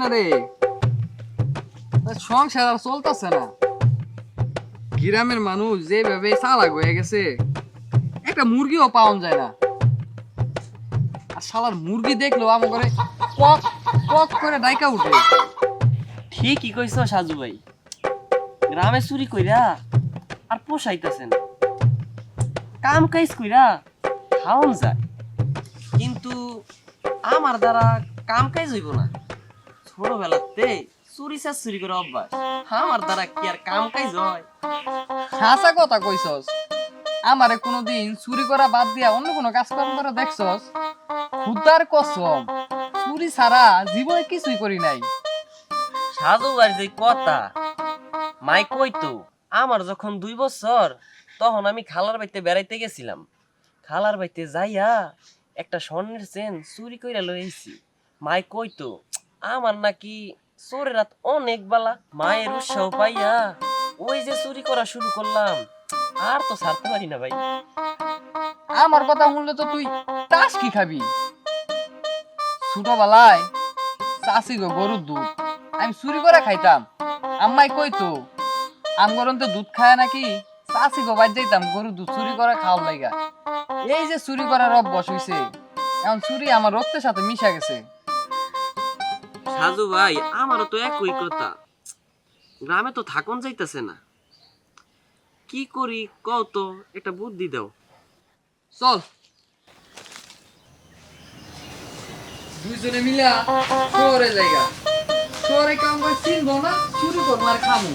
না রে সংসার আর চলতেছে না। গ্রামের মানুষ যেভাবে গেছে, একটা মুরগিও পাওয়া যায় না। আর মুরগি দেখল আমার করে কক কক করে ডাইকা উঠে। ঠিকই কইছ সাজু ভাই। গ্রামে চুরি কইরা আর পোষাইতেছে না। কাম কাজ কইরা খাওন যায়। কিন্তু আমার দ্বারা কাম কাজ হইব না। ছোটবেলাতে চুরি চার চুরি করে অভ্যাস। আমার দ্বারা কি আর কাম কাজ হয়? হাসা কথা কইছস। আমারে কোনোদিন চুরি করা বাদ দিয়া অন্য কোনো কাজ কর্ম করা দেখছস? খুদার কসম চুরি ছাড়া জীবনে কিছুই করি নাই। সাজু ভাই যে কথা মাই কইতো আমার যখন দুই বছর তখন আমি খালার বাড়িতে বেড়াইতে গেছিলাম। খালার বাড়িতে যাইয়া একটা স্বর্ণের চেন চুরি কইরা লই আইছি। মাই কইতো আমার নাকি রাত অনেক বেলা মায়ের উৎসাহ পাইয়া ওই যে চুরি করা শুরু করলাম। আর তো ছাড়তে পারি না ভাই। আমার কথা শুনলে তো তুই তাস কি খাবি? ছোটবেলায় চাষি গো গরুর দুধ। আমি চুরি করে খাইতাম। আম্মাই কইতো তো দুধ খায় নাকি চাষি গো বাদ যাইতাম দুধ চুরি করে খাওয়া লাগা এই যে চুরি করার অভ্যাস হইছে, এখন চুরি আমার রক্তের সাথে মিশা গেছে। সাজু ভাই আমারও তো একই কথা। গ্রামে তো থাকুন যাইতেছে না। কি করি কও তো, একটা বুদ্ধি দাও। চল। দুইজনে মিলা শহরে জায়গা শহরে কাম করে চিনবো না? চুরি করব আর খামু।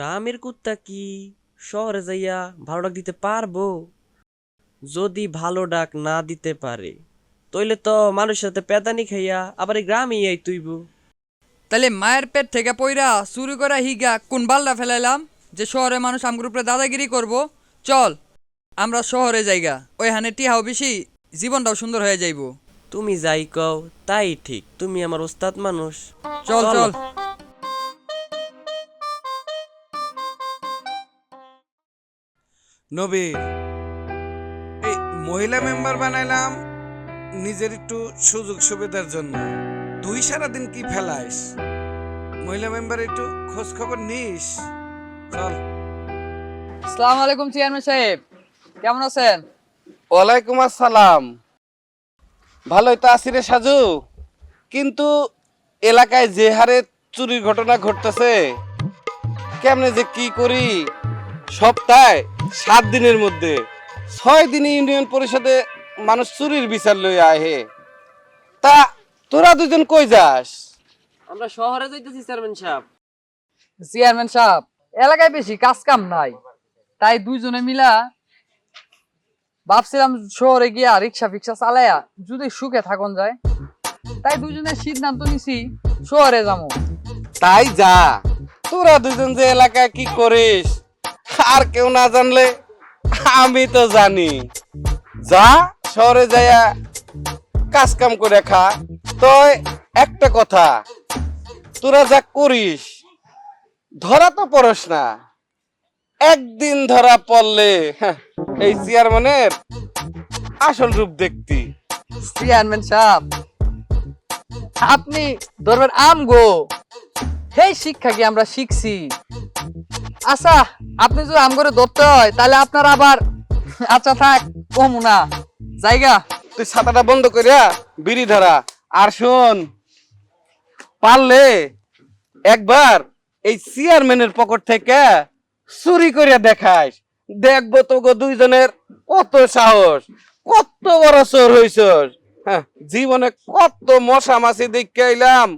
গ্রামের কুত্তা কি? শহরে যাইয়া ভালো ডাক দিতে পারব? যদি ভালো ডাক না দিতে পারে তইলে তো মানুষের সাথে পেদানি খাইয়া আবার এই গ্রামে আই তুইব। তাহলে মায়ের পেট থেকে পইরা চুরি করা হিগা কোন বাল্লা ফেলাইলাম যে শহরে মানুষ আমগুর উপরে দাদাগিরি করব? চল আমরা শহরে যাইগা ওইখানে টিহাও বেশি জীবনটাও সুন্দর হয়ে যাইব। তুমি যাই কও তাই ঠিক তুমি আমার ওস্তাদ মানুষ। চল। চলো। নবীর এই মহিলা মেম্বার বানাইলাম নিজের একটু সুযোগ সুবিধার জন্য। তুই সারাদিন কি ফেলাইস? মহিলা মেম্বার একটু খোঁজ খবর নিস। চল। আসসালামু আলাইকুম চেয়ারম্যান সাহেব। কেমন আছেন? ওয়ালাইকুম আসসালাম। ভালোই তো আছি রে সাজু। কিন্তু এলাকায় যে হারে চুরির ঘটনা ঘটতেছে কেমনে যে কি করি? সপ্তাহে সাত দিনের মধ্যে ছয় দিনে ইউনিয়ন পরিষদে মানুষ চুরির বিচার লই আহে। তা তোরা দুজন কই যাস? আমরা শহরে যাইতেছি চেয়ারম্যান সাহেব। চেয়ারম্যান সাহেব এলাকায় বেশি কাজ কাম নাই। তাই দুইজনে মিলা ভাবছিলাম শহরে গিয়া রিক্সা ফিক্সা চালায়া যদি সুখে থাকুন যায়। তাই দুজনে সিদ্ধান্ত নিছি শহরে যাব তাই যা। তোরা দুজন যে এলাকায় কি করিস? আর কেউ না জানলে আমি তো জানি। যা শহরে যাইয়া কাজ কাম করে খা। তো একটা কথা তোরা যা করিস ধরা তো পড়স না। একদিন ধরা পড়লে হ্যাঁ, এই চেয়ারম্যানের আসল রূপ দেখতি। চেয়ারম্যান সাহেব আপনি ধরবেন আম গো সেই শিক্ষা কি আমরা শিখছি? আচ্ছা আপনি যদি আম করে ধরতে হয় তাহলে আপনার আবার আচ্ছা থাক কমু না। জায়গা। তুই ছাতাটা বন্ধ করিয়া বিড়ি ধরা। আর শোন পারলে একবার এই চেয়ারম্যানের পকেট থেকে চুরি করিয়া দেখাস। দেখব তো গো দুইজনের কত সাহস কত বড় চোর হইছস। হ্যাঁ, জীবনে কত মশা মাছি দেখে এলাম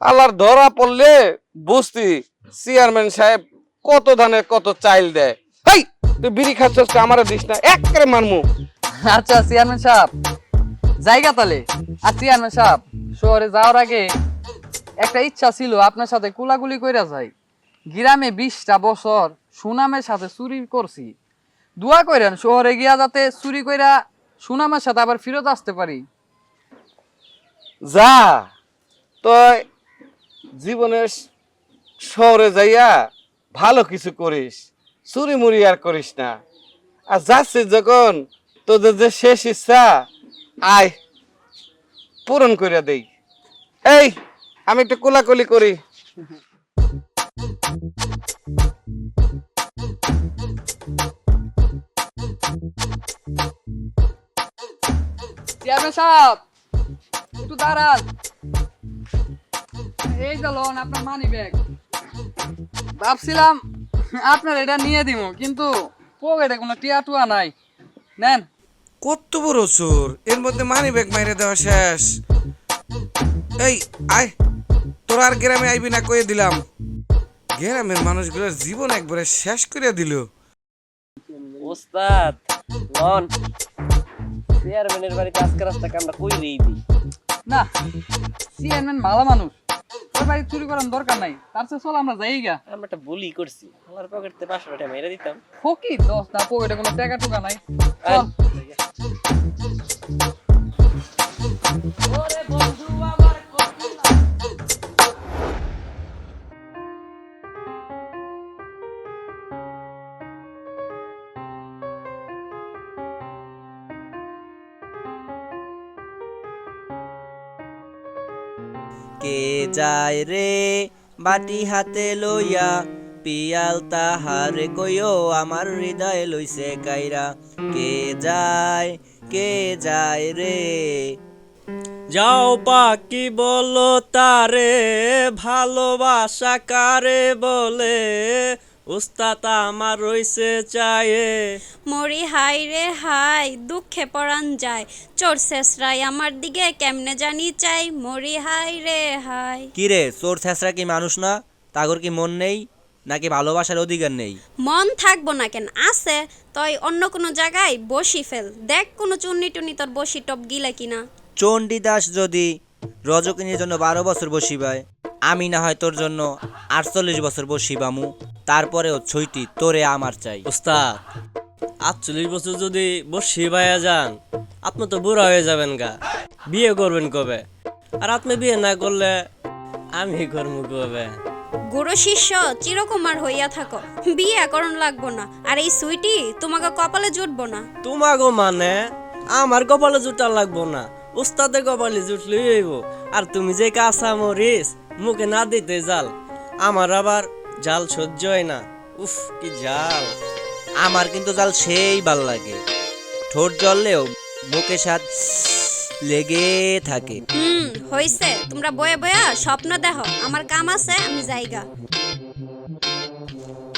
আল্লাহর ধরা পড়লে বুঝতি চেয়ারম্যান সাহেব কত ধানে কত চাইল দেয়? হেই তুই বিড়ি খাচ্ছস আমার দিস না এক করে মারমু। আচ্ছা চেয়ারম্যান সাহেব। জায়গা তাহলে? আর চেয়ারম্যান সাহেব শহরে যাওয়ার আগে একটা ইচ্ছা ছিল আপনার সাথে কুলাকুলি কইরা যাই। গ্রামে বিশটা বছর সুনামের সাথে চুরি করছি। দোয়া কইরেন শহরে গিয়া যাতে চুরি কইরা সুনামের সাথে আবার ফিরত আসতে পারি। যা তো জীবনের শহরে যাইয়া ভালো কিছু করিস, চুরি মুড়ি আর করিস না। আর যাচ্ছিস যখন তোদের যে শেষ ইচ্ছা, আয়, পূরণ করিয়া দেই। এই, আমি একটু কোলাকুলি করি। একটু দাঁড়ান। এই যে লোন আপনার মানি ব্যাগ ভাবছিলাম আপনার এটা নিয়ে দিব কিন্তু পকেটে কোনো টিয়া টুয়া নাই। নেন। কত বড় চোর এর মধ্যে মানি ব্যাগ মাইরে দেওয়া শেষ। এই আয় তোর আর গ্রামে আইবি না কয়ে দিলাম। গ্রামের মানুষগুলোর জীবন একবারে শেষ করে দিল। ওস্তাদ লন চেয়ারম্যানের বাড়িতে আজকে রাস্তা কামটা কই রেই দিই? না চেয়ারম্যান ভালো মানুষ। বাড়ি চুরি করার দরকার নাই। তার চেয়ে চল আমরা যাই গা আমরা একটা ভুলই করছি। আমার পকেটে পাঁচশো টাকা মেরে দিতাম। ফকি দশ না পকেটে কোনো টাকা টুকা নাই চল। কে যায় রে? বাটি হাতে লইয়া পিয়াল তাহার কইও, আমার হৃদয় লইছে কাইরা। কে যায় কে যায় রে? যাও পাকি বলো তারে, ভালোবাসা কারে বলে? উস্তাদ আমার রইছে চায়ে। মরি হাই রে হাই দুঃখে পরাণ যায়। চোর শেষরাই আমার দিকে কেমনে জানি চাই মরি হাই রে হাই কি রে চোর ছেঁচড়া কি মানুষ না? তাগর কি মন নেই? নাকি ভালোবাসার অধিকার নেই? মন থাকব না কেন? আছে তই অন্য কোনো জায়গায় বসি ফেল। দেখ কোনো চুন্নি টুনি তোর বসি টপ গিলে কিনা। চণ্ডীদাস যদি রজকিনীর জন্য বারো বছর বসিবায়। আমি না হয় তোর জন্য আটচল্লিশ বছর বসিবামু। তারপরেও ছইটি তোরে আমার চাই। ওস্তাদ আটচল্লিশ বছর যদি বসে ভাইয়া যান আপনি তো বুড়া হয়ে যাবেন গা। বিয়ে করবেন কবে? আর আপনি বিয়ে না করলে আমি করব কবে? গুরু শিষ্য চিরকুমার হইয়া থাকো। বিয়ে করণ লাগবো না আর এই সুইটি তোমাকে কপালে জুটবো না। তোমাগো মানে আমার কপালে জুটা লাগবো না। উস্তাদের কপালে জুটলে হইব। আর তুমি যে কাঁচা মরিস মুখে না দিতে জাল। আমার আবার জাল সহ্য হয় না। উফ কি জাল। আমার কিন্তু জাল সেই ভালো লাগে। ঠোঁট জ্বললেও মুখে স্বাদ লেগে থাকে। হুম হইছে। তোমরা বয়ে বয়া স্বপ্ন দেখো। আমার কাম আছে আমি যাইগা।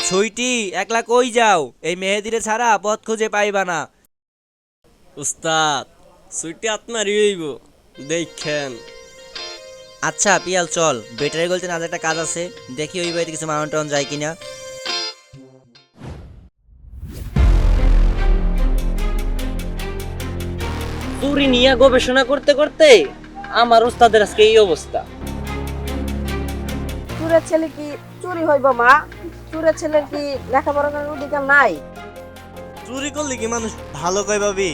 ছইটি একলা কই যাও? এই মেহেদিরে ছাড়া পথ খুঁজে পাইবা না। উস্তাদ সুইটি আপনারই হইব। দেখেন। আচ্ছা পিয়াল চল। ব্যাটারি গলতে না একটা কাজ আছে। দেখি ওই বাড়িতে কিছু মাউন্ট টাউন যায় কিনা। চুরি নিয়ে গবেষণা করতে করতে আমার ওস্তাদের আজকে এই অবস্থা। চুরের ছেলে কি চুরি হইব মা? চুরের ছেলে কি লেখাপড়া করার অধিকার নাই? চুরি করলে কি মানুষ ভালো কয় ভাবি?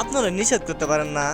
আপনারা নিষেধ করতে পারেন না।